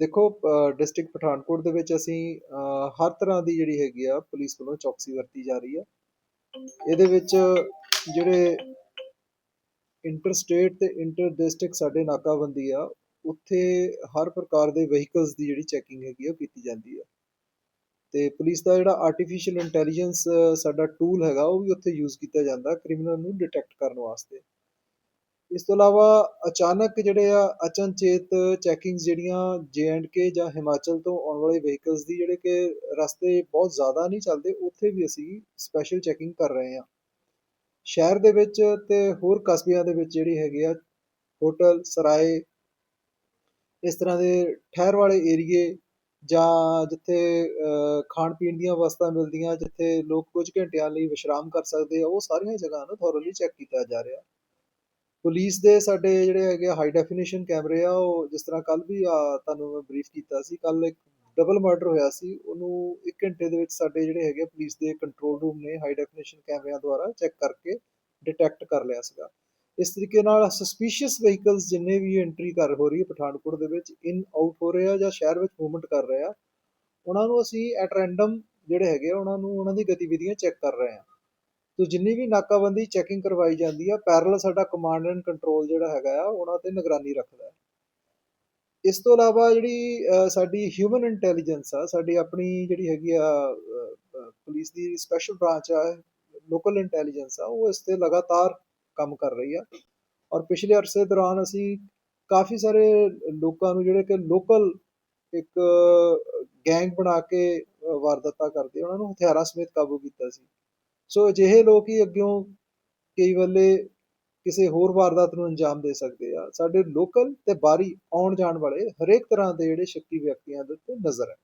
ਦੇਖੋ ਡਿਸਟ੍ਰਿਕਟ ਪਠਾਨਕੋਟ ਦੇ ਵਿੱਚ ਅਸੀਂ ਹਰ ਤਰ੍ਹਾਂ ਦੀ ਜਿਹੜੀ ਹੈਗੀ ਆ ਪੁਲਿਸ ਵੱਲੋਂ ਚੌਕਸੀ ਵਰਤੀ ਜਾ ਰਹੀ ਆ। ਇਹਦੇ ਵਿੱਚ ਜਿਹੜੇ ਇੰਟਰ ਸਟੇਟ ਤੇ ਇੰਟਰ ਡਿਸਟ੍ਰਿਕਟ ਸਾਡੇ ਨਾਕਾਬੰਦੀ ਆ, ਉੱਥੇ ਹਰ ਪ੍ਰਕਾਰ ਦੇ ਵਹੀਕਲਸ ਦੀ ਜਿਹੜੀ ਚੈਕਿੰਗ ਹੈਗੀ ਆ ਉਹ ਕੀਤੀ ਜਾਂਦੀ ਆ। ਤੇ ਪੁਲਿਸ ਦਾ ਜਿਹੜਾ ਆਰਟੀਫੀਸ਼ੀਅਲ ਇੰਟੈਲੀਜੈਂਸ ਸਾਡਾ ਟੂਲ ਹੈਗਾ, ਉਹ ਵੀ ਉੱਥੇ ਯੂਜ਼ ਕੀਤਾ ਜਾਂਦਾ ਕ੍ਰਿਮੀਨਲ ਨੂੰ ਡਿਟੈਕਟ ਕਰਨ ਵਾਸਤੇ। ਇਸ ਤੋਂ ਇਲਾਵਾ ਅਚਾਨਕ ਜਿਹੜੇ ਆ ਅਚਨਚੇਤ ਚੈਕਿੰਗਸ ਜਿਹੜੀਆਂ ਜੇ ਐਂਡ ਕੇ ਜਾਂ ਹਿਮਾਚਲ ਤੋਂ ਆਉਣ ਵਾਲੇ ਵਹੀਕਲਸ ਦੀ ਜਿਹੜੇ ਕਿ ਰਸਤੇ ਬਹੁਤ ਜ਼ਿਆਦਾ ਨਹੀਂ ਚੱਲਦੇ, ਉੱਥੇ ਵੀ ਅਸੀਂ ਸਪੈਸ਼ਲ ਚੈਕਿੰਗ ਕਰ ਰਹੇ ਹਾਂ। ਸ਼ਹਿਰ ਦੇ ਵਿੱਚ ਤੇ ਹੋਰ ਕਸਬਿਆਂ ਦੇ ਵਿੱਚ ਜਿਹੜੀ ਹੈਗੇ ਆ ਹੋਟਲ, ਸਰਾਏ, ਇਸ ਤਰ੍ਹਾਂ ਦੇ ਠਹਿਰ ਵਾਲੇ ਏਰੀਏ ਜਾਂ ਜਿੱਥੇ ਖਾਣ ਪੀਣ ਦੀਆਂ ਵਸਤਾਂ ਮਿਲਦੀਆਂ, ਜਿੱਥੇ ਲੋਕ ਕੁਝ ਘੰਟਿਆਂ ਲਈ ਵਿਸ਼ਰਾਮ ਕਰ ਸਕਦੇ ਆ, ਉਹ ਸਾਰੀਆਂ ਜਗ੍ਹਾ ਨੂੰ ਥੋਰਲੀ ਚੈੱਕ ਕੀਤਾ ਜਾ ਰਿਹਾ। ਪੁਲਿਸ ਦੇ ਸਾਡੇ ਜਿਹੜੇ ਹੈਗੇ ਹਾਈ ਡੈਫੀਨੇਸ਼ਨ ਕੈਮਰੇ ਆ, ਉਹ ਜਿਸ ਤਰ੍ਹਾਂ ਕੱਲ ਵੀ ਤੁਹਾਨੂੰ ਮੈਂ ਬਰੀਫ ਕੀਤਾ ਸੀ ਕੱਲ ਇੱਕ ਡਬਲ ਮਰਡਰ ਹੋਇਆ ਸੀ, ਉਹਨੂੰ 1 ਘੰਟੇ ਦੇ ਵਿੱਚ ਸਾਡੇ ਜਿਹੜੇ ਹੈਗੇ ਪੁਲਿਸ ਦੇ ਕੰਟਰੋਲ ਰੂਮ ਨੇ ਹਾਈ ਡੈਫੀਨੇਸ਼ਨ ਕੈਮਰਿਆਂ ਦੁਆਰਾ ਚੈੱਕ ਕਰਕੇ ਡਿਟੈਕਟ ਕਰ ਲਿਆ ਸੀਗਾ। ਇਸ ਤਰੀਕੇ ਨਾਲ ਸਸਪੀਸ਼ੀਅਸ ਵਹੀਕਲਸ ਜਿੰਨੇ ਵੀ ਐਂਟਰੀ ਕਰ ਹੋ ਰਹੀ ਹੈ ਪਠਾਨਕੋਟ ਦੇ ਵਿੱਚ ਇਨ ਆਊਟ ਹੋ ਰਹੇ ਆ ਜਾਂ ਸ਼ਹਿਰ ਵਿੱਚ ਮੂਵਮੈਂਟ ਕਰ ਰਹੇ ਆ, ਉਹਨਾਂ ਨੂੰ ਅਸੀਂ ਐਟ ਰੈਂਡਮ ਜਿਹੜੇ ਹੈਗੇ ਆ, ਉਹਨਾਂ ਨੂੰ, ਉਹਨਾਂ ਦੀ ਗਤੀਵਿਧੀਆਂ ਚੈੱਕ ਕਰ ਰਹੇ ਆ। ਤੋ ਜਿੰਨੀ ਵੀ ਨਾਕਾਬੰਦੀ ਚੈਕਿੰਗ ਕਰਵਾਈ ਜਾਂਦੀ ਆ ਪੈਰਲਲ ਸਾਡਾ ਕਮਾਂਡ ਐਂਡ ਕੰਟਰੋਲ ਜਿਹੜਾ ਹੈਗਾ ਆ, ਉਹਨਾਂ ਤੇ ਨਿਗਰਾਨੀ ਰੱਖਦਾ ਹੈ। ਇਸ ਤੋਂ ਇਲਾਵਾ ਜਿਹੜੀ ਸਾਡੀ ਹਿਊਮਨ ਇੰਟੈਲੀਜੈਂਸ ਆ, ਸਾਡੀ ਆਪਣੀ ਜਿਹੜੀ ਹੈਗੀ ਆ ਪੁਲਿਸ ਦੀ ਸਪੈਸ਼ਲ ਬ੍ਰਾਂਚ ਆ ਲੋਕਲ ਇੰਟੈਲੀਜੈਂਸ ਆ, ਉਹ ਇਸ ਤੇ ਲਗਾਤਾਰ ਕੰਮ ਕਰ ਰਹੀ ਆ। ਔਰ ਪਿਛਲੇ ਅਰਸੇ ਦੌਰਾਨ ਅਸੀਂ ਕਾਫੀ ਸਾਰੇ ਲੋਕਾਂ ਨੂੰ ਜਿਹੜੇ ਕਿ ਲੋਕਲ ਇੱਕ ਗੈਂਗ ਬਣਾ ਕੇ ਵਾਰਦਾਤਾਂ ਕਰਦੇ ਉਹਨਾਂ ਨੂੰ ਹਥਿਆਰਾਂ ਸਮੇਤ ਕਾਬੂ ਕੀਤਾ ਸੀ। ਸੋ ਅਜਿਹੇ ਲੋਕ ਹੀ ਅੱਗਿਓਂ ਕਈ ਵੇਲੇ ਕਿਸੇ ਹੋਰ ਵਾਰਦਾਤ ਨੂੰ ਅੰਜਾਮ ਦੇ ਸਕਦੇ ਆ। ਸਾਡੇ ਲੋਕਲ ਤੇ ਬਾਹਰੀ ਆਉਣ ਜਾਣ ਵਾਲੇ ਹਰੇਕ ਤਰ੍ਹਾਂ ਦੇ ਜਿਹੜੇ ਸ਼ੱਕੀ ਵਿਅਕਤੀਆਂ ਦੇ ਉੱਤੇ ਨਜ਼ਰ ਹੈ